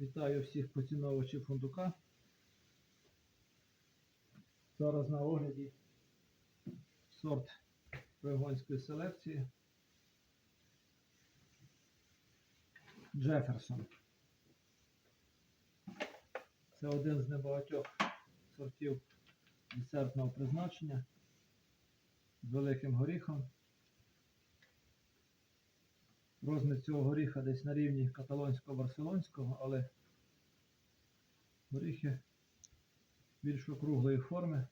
Вітаю всіх поціновувачів фундука. Зараз на огляді сорт пригонської селекції Джеферсон. Це один з небагатьох сортів десертного призначення з великим горіхом. Розмір цього горіха десь на рівні каталонсько-барселонського, але горіхи більш округлої форми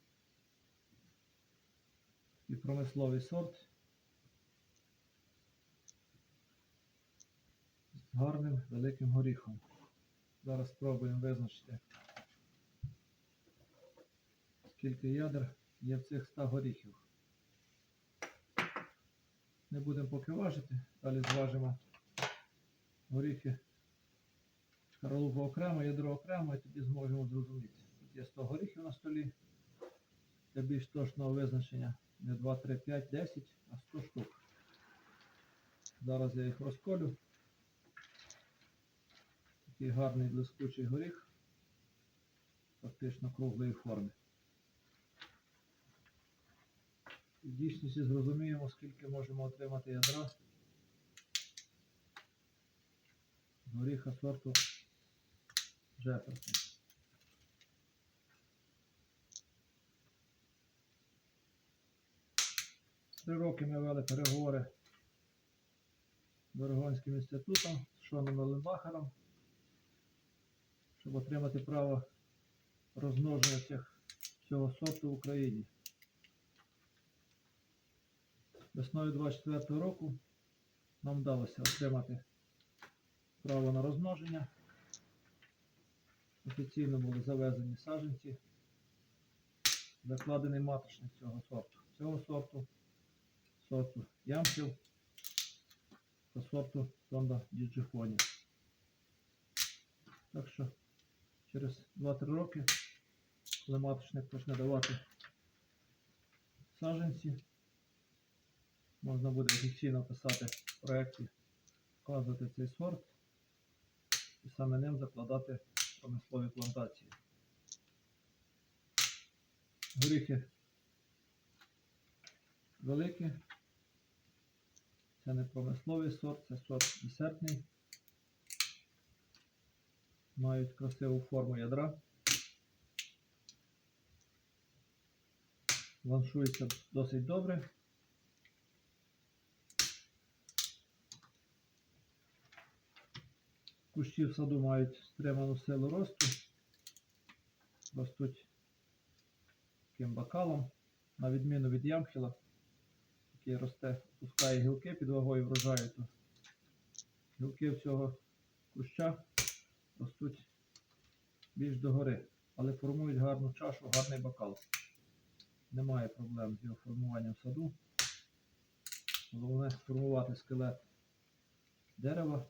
і промисловий сорт з гарним великим горіхом. Зараз спробуємо визначити, скільки ядер є в цих 100 горіхів. Не будемо поки важити, далі зважимо горіхи шкаралупу окремо, ядро окремо, і тоді зможемо зрозуміти. Тут є 100 горіхів на столі. Для більш точного визначення не 2, 3, 5, 10, а 100 штук. Зараз я їх розколю. Такий гарний блискучий горіх, фактично круглої форми. В дійсності зрозуміємо, скільки можемо отримати ядра горіха сорту Джеферсон. Три роки ми вели переговори з Орегонським інститутом з Шоном Еленбахером, щоб отримати право розмноження цього сорту в Україні. Весною 24 року нам вдалося отримати право на розмноження. Офіційно були завезені саджанці, закладений маточник цього сорту. Цього сорту, сорту ямхів та сорту сонда діджифоні. Так що через 2-3 роки, коли маточник почне давати саджанці, можна буде офіційно писати в проєкті, вказувати цей сорт і саме ним закладати промислові плантації. Горіхи великі. Це не промисловий сорт, це сорт десертний. Мають красиву форму ядра. Ланшується досить добре. Кущі в саду мають стриману силу росту. Ростуть таким бакалом, на відміну від ямхіла, який росте, пускає гілки під вагою врожаю, то гілки в цього куща ростуть більш догори, але формують гарну чашу, гарний бакал. Немає проблем з його формуванням саду. Головне формувати скелет дерева.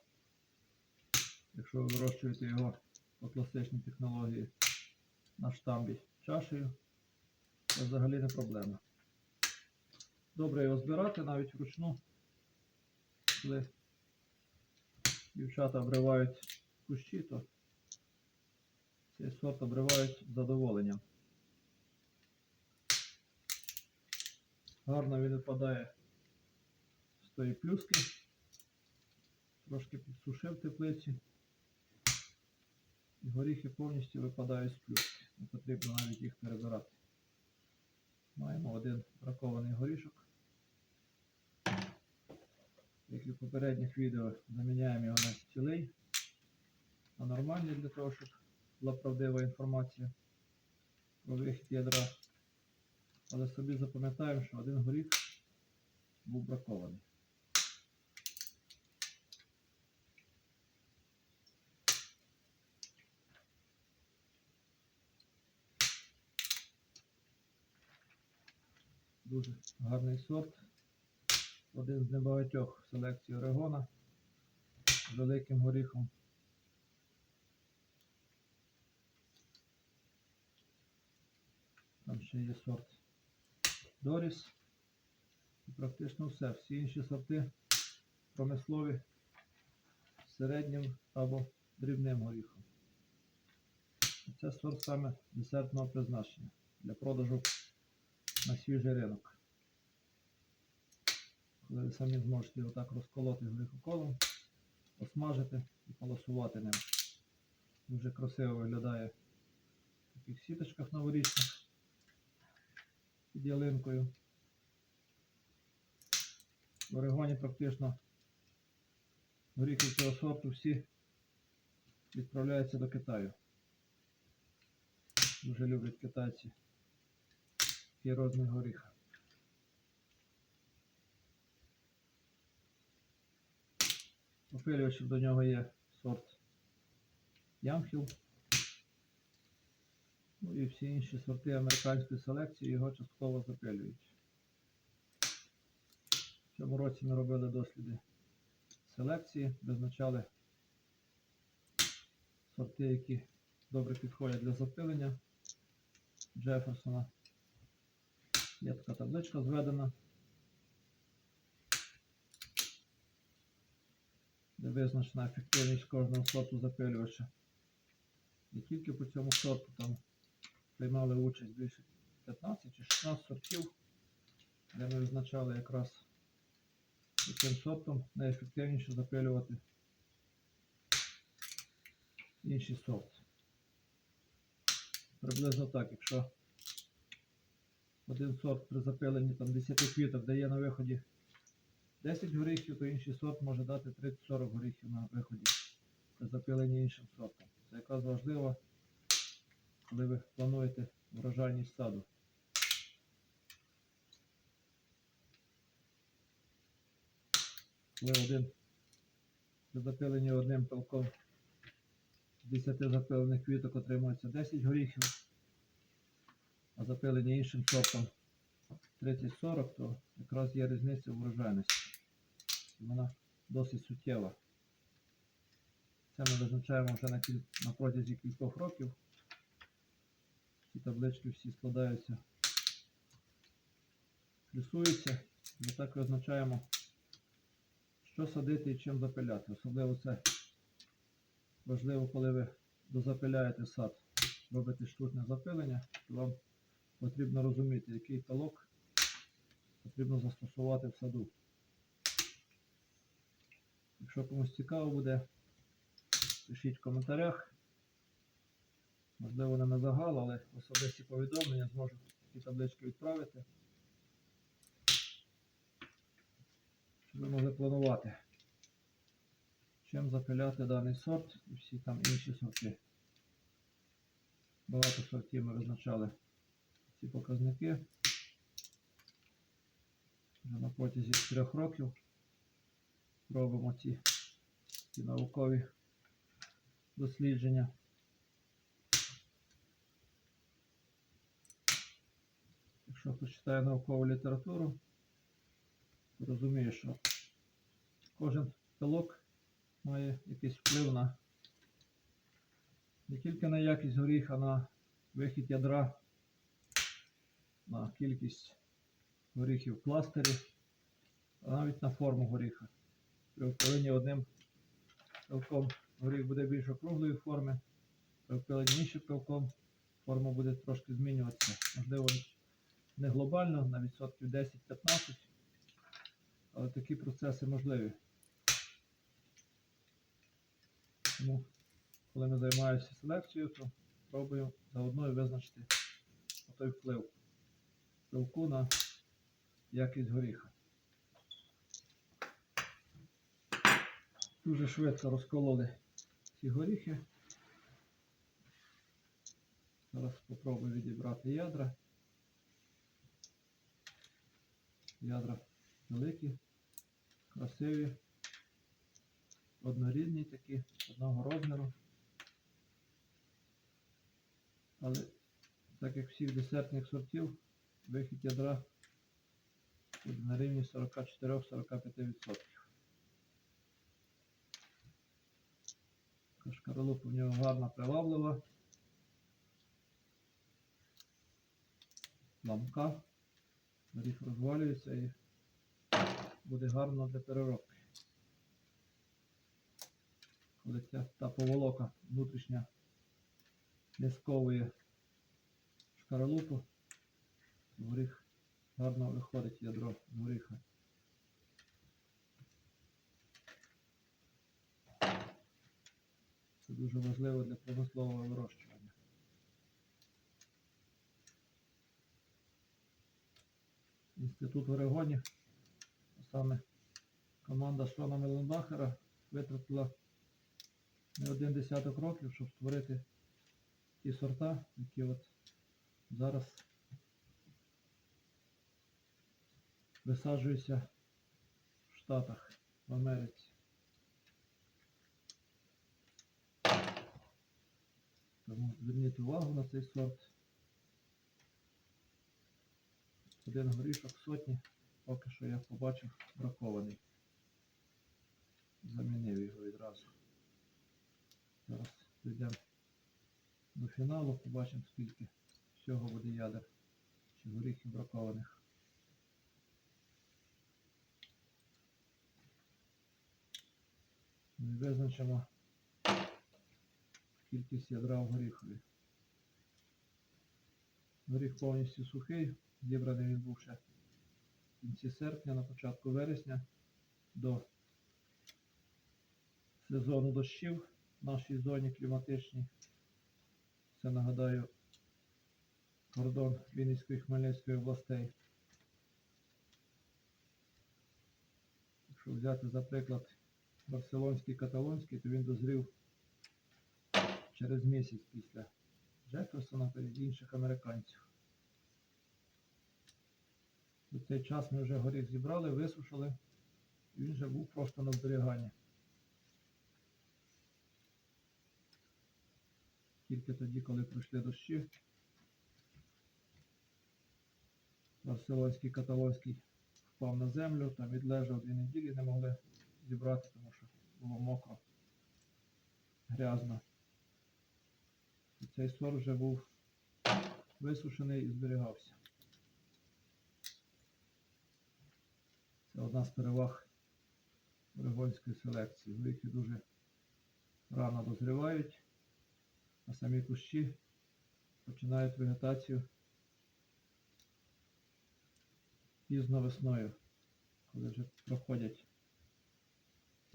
Якщо ви вирощуєте його по класичній технології на штамбі чашею, це взагалі не проблема. Добре його збирати навіть вручну, коли дівчата обривають кущі, то цей сорт обривають з задоволенням. Гарно він випадає з тої плюски. Трошки підсушив теплиці. І горіхи повністю випадають з плюски. Не потрібно навіть їх перебирати. Маємо один бракований горішок. Як і в попередніх відео, заміняємо його на цілий, на нормальний для того, щоб була правдива інформація про вихід ядра. Але собі запам'ятаємо, що один горіх був бракований. Дуже гарний сорт. Один з небагатьох в селекції Орегона з великим горіхом. Там ще є сорт Доріс. І практично все. Всі інші сорти промислові з середнім або дрібним горіхом. Це сорт саме десертного призначення для продажу на свіжий ринок. Коли ви самі зможете його так розколоти горіхоколом, посмажити і полосувати ним. Дуже красиво виглядає в таких сіточках новорічних під ялинкою. В Орегоні практично горіхи цього сорту всі відправляються до Китаю. Дуже люблять китайці такий розмір горіха. Опилювачів до нього є сорт Ямхіл. Ну і всі інші сорти американської селекції його частково запилюють. В цьому році ми робили досліди селекції, визначали сорти, які добре підходять для запилення Джеферсона. Є така табличка зведена, де визначена ефективність кожного сорту запилювача. Не тільки по цьому сорту там приймали участь більше 15 чи 16 сортів, де ми визначали якраз яким сортом найефективніше запилювати інший сорт. Приблизно так, якщо один сорт при запиленні там 10 квіток дає на виході 10 горіхів, то інший сорт може дати 30-40 горіхів на виході при запиленні іншим сортом. Це якраз важливо, коли ви плануєте врожайність саду. Коли один при запиленні одним пилком з 10 запилених квіток отримується 10 горіхів, а запилені іншим сортом 30-40, то якраз є різниця в врожайності. Вона досить суттєва. Це ми визначаємо вже на, кіль... на протязі кількох років. Ці таблички всі складаються, плюсуються. І так визначаємо, що садити і чим запиляти. Особливо це важливо, коли ви дозапиляєте сад, робите штучне запилення, то вам потрібно розуміти, який пилок потрібно застосувати в саду. Якщо комусь цікаво буде, пишіть в коментарях. Можливо, не на загал, але особисті повідомлення зможу ці таблички відправити. Щоб ви могли планувати, чим запиляти даний сорт і всі там інші сорти. Багато сортів ми визначали ці показники. Вже на протязі 4 років робимо ці, ці наукові дослідження. Якщо хтось читає наукову літературу, то розуміє, що кожен пилок має якийсь вплив на не тільки на якість горіха, а на вихід ядра, на кількість горіхів в кластері, а навіть на форму горіха. При впиленні одним пилком горіх буде більш округлої форми, при впиленні іншим пилком форма буде трошки змінюватися. Можливо, не глобально, на відсотків 10-15, але такі процеси можливі. Тому, коли ми займаємося селекцією, то пробуємо заодно визначити той вплив пилку на якість горіха. Дуже швидко розкололи ці горіхи. Зараз спробую відібрати ядра. Ядра великі, красиві, однорідні такі, одного розміру. Але так як всіх десертних сортів, вихід ядра на рівні 44-45%. Шкаралупа в нього гарна приваблива. Ламка. Горіх розвалюється і буде гарно для переробки. коли ця та поволока внутрішня не сковує шкаралупу, горіх гарно виходить ядро горіха. Це дуже важливо для промислового вирощування. Інститут в Орегоні, саме команда Шона Меленбахера витратила не один десяток років, щоб створити ті сорта, які от зараз висаджуються в Штатах, в Америці. Тому зверніть увагу на цей сорт. Один горішок сотні, поки що я побачив бракований. Замінив його відразу. Зараз прийдемо до фіналу, побачимо скільки всього буде ядер чи горіхів бракованих. І визначимо кількість ядра в горіхові. Горіх повністю сухий, зібраний він був ще в кінці серпня, на початку вересня до сезону дощів в нашій зоні кліматичній. Це нагадаю кордон Вінницької Хмельницької областей. Якщо взяти за приклад барселонський каталонський, то він дозрів через місяць після Джеферсона та інших американців. У цей час ми вже горіх зібрали, висушили, і він вже був просто на зберіганні. Тільки тоді, коли пройшли дощі, Барселонський каталонський впав на землю, там відлежав дві неділі, не могли зібрати, тому що було мокро, грязно. І цей сорт вже був висушений і зберігався. Це одна з переваг орегонської селекції. Горіхи дуже рано дозрівають, а самі кущі починають вегетацію пізно весною, коли вже проходять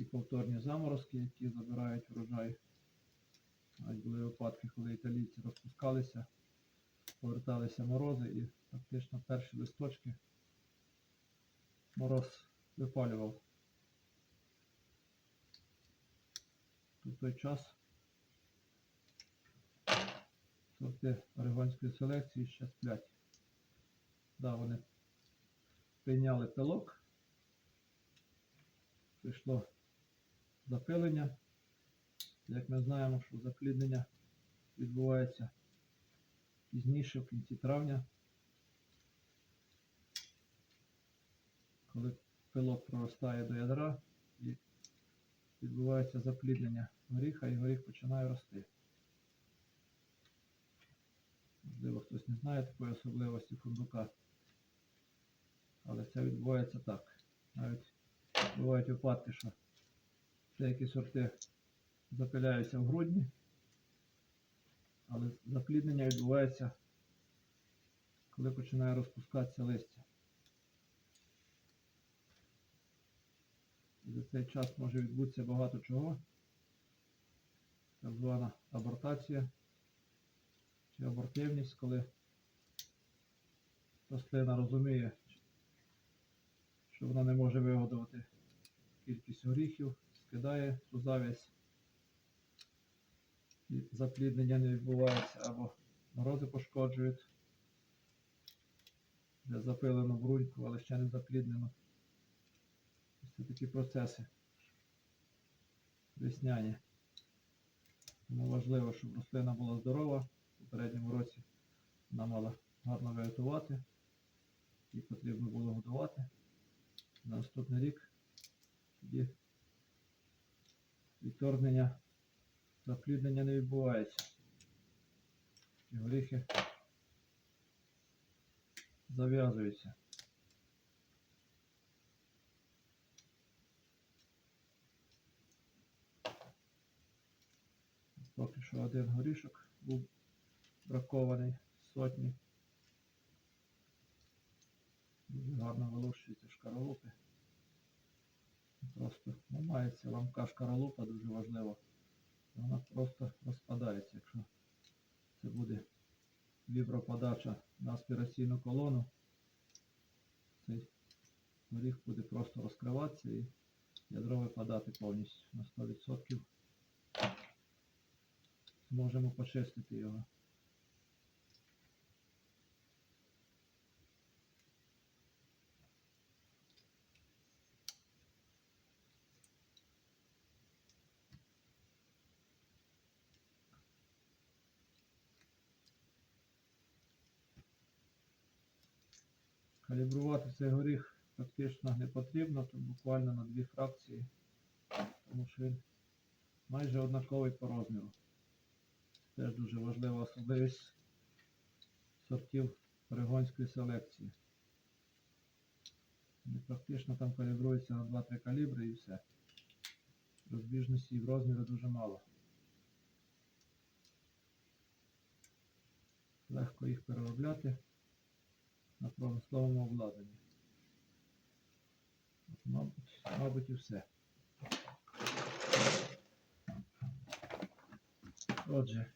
ті повторні заморозки, які забирають врожай. Навіть були випадки, коли італійці розпускалися, поверталися морози і фактично перші листочки мороз випалював. В той час сорти орегонської селекції ще сплять. Да, вони прийняли пилок, прийшло запилення. Як ми знаємо, що запліднення відбувається пізніше, в кінці травня, коли пилок проростає до ядра і відбувається запліднення горіха і горіх починає рости. Можливо, хтось не знає такої особливості фундука. Але це відбувається так. Навіть бувають випадки, що деякі сорти запиляються в грудні, але запліднення відбувається, коли починає розпускатися листя. І за цей час може відбутися багато чого. Так звана абортація чи абортивність, коли рослина розуміє, що вона не може вигодувати кількість горіхів, скидає цю завість і запліднення не відбувається або морози пошкоджують. Вже запилено бруньку, але ще не запліднено. Це такі процеси весняні. Тому важливо, щоб рослина була здорова. В попередньому році вона мала гарно вегетувати. Її потрібно було годувати. На наступний рік тоді відторгнення запліднення не відбувається. І горіхи зав'язуються. Поки що один горішок був бракований сотні. Дуже гарно вилощуються шкаралупи. Просто ламається ламка шкаралупа, дуже важливо. Вона просто розпадається, якщо це буде віброподача на аспіраційну колону. Цей горіх буде просто розкриватися і ядро випадати повністю на 100%. Зможемо почистити його. Калібрувати цей горіх практично не потрібно, тут буквально на дві фракції, тому що він майже однаковий по розміру. Теж дуже важлива особливість сортів перегонської селекції. Вони практично там калібруються на 2-3 калібри і все. Розбіжності в розмірі дуже мало. Легко їх переробляти на промисловому обладнанні. Мабуть, мабуть і все. Отже,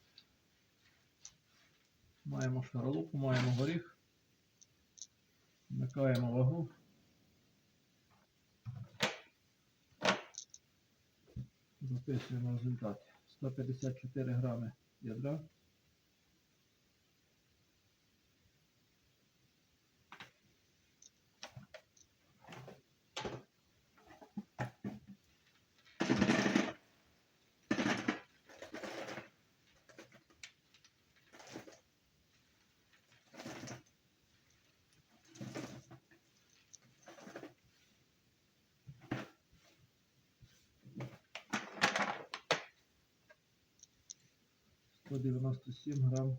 маємо шкаралупу, маємо горіх, вмикаємо вагу. Записуємо результат. 154 грами ядра. Сто девяносто семь грамм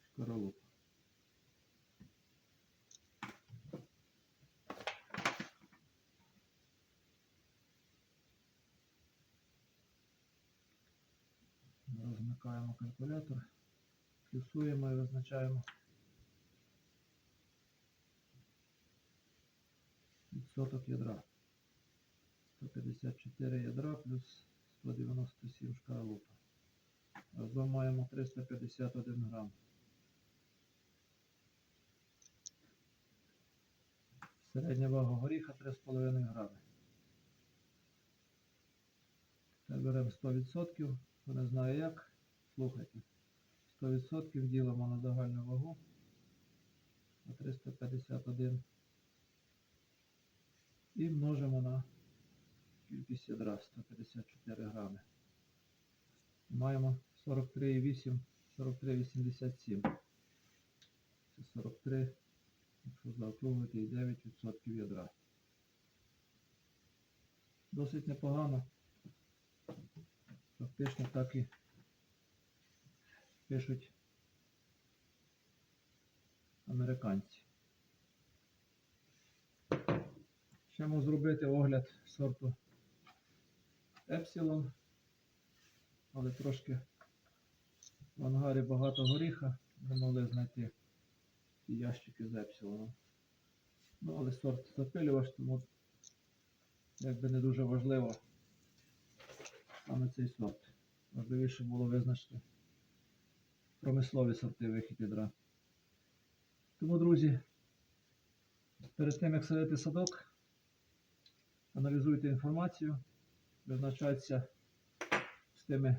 шкаралупа. Розмикаємо калькулятор, плюсуємо і визначаємо відсоток ядра. 154 ядра плюс 197 шкаралупа. Разом маємо 351 грам. Середня вага горіха 3,5 грами. Тепер беремо 100%, хто не знає як, слухайте. 100% ділимо на загальну вагу на 351 і множимо на кількість ядра 154 грами. Маємо 43,8, 43,87. Це 43, якщо заокруглити, і 9% ядра. Досить непогано. Фактично так і пишуть американці. Ще можу зробити огляд сорту Епсилон, але трошки в ангарі багато горіха, не могли знайти ті ящики з Епсилоном. Ну, але сорт запилювач, тому якби не дуже важливо саме цей сорт. Важливіше було визначити промислові сорти вихід. Тому, друзі, перед тим як садити садок, аналізуйте інформацію, визначайтеся з тими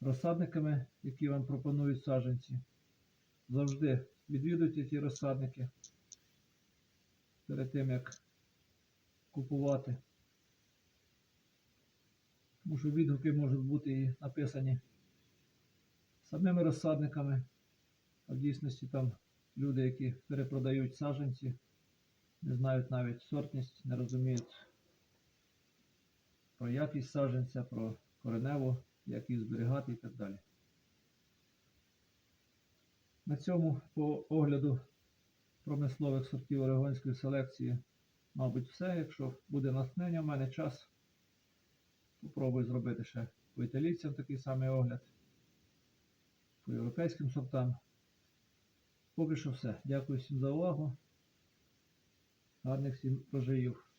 розсадниками, які вам пропонують саджанці. Завжди відвідуйте ті розсадники перед тим, як купувати. Тому що відгуки можуть бути і написані самими розсадниками, а в дійсності там люди, які перепродають саджанці, не знають навіть сортність, не розуміють про якість саджанця, про кореневу, як її зберігати і так далі. На цьому по огляду промислових сортів орегонської селекції, мабуть, все. Якщо буде натхнення в мене час, Попробую зробити ще по італійцям такий самий огляд. По європейським сортам. Поки що все. Дякую всім за увагу. Гарних всім прожиїв.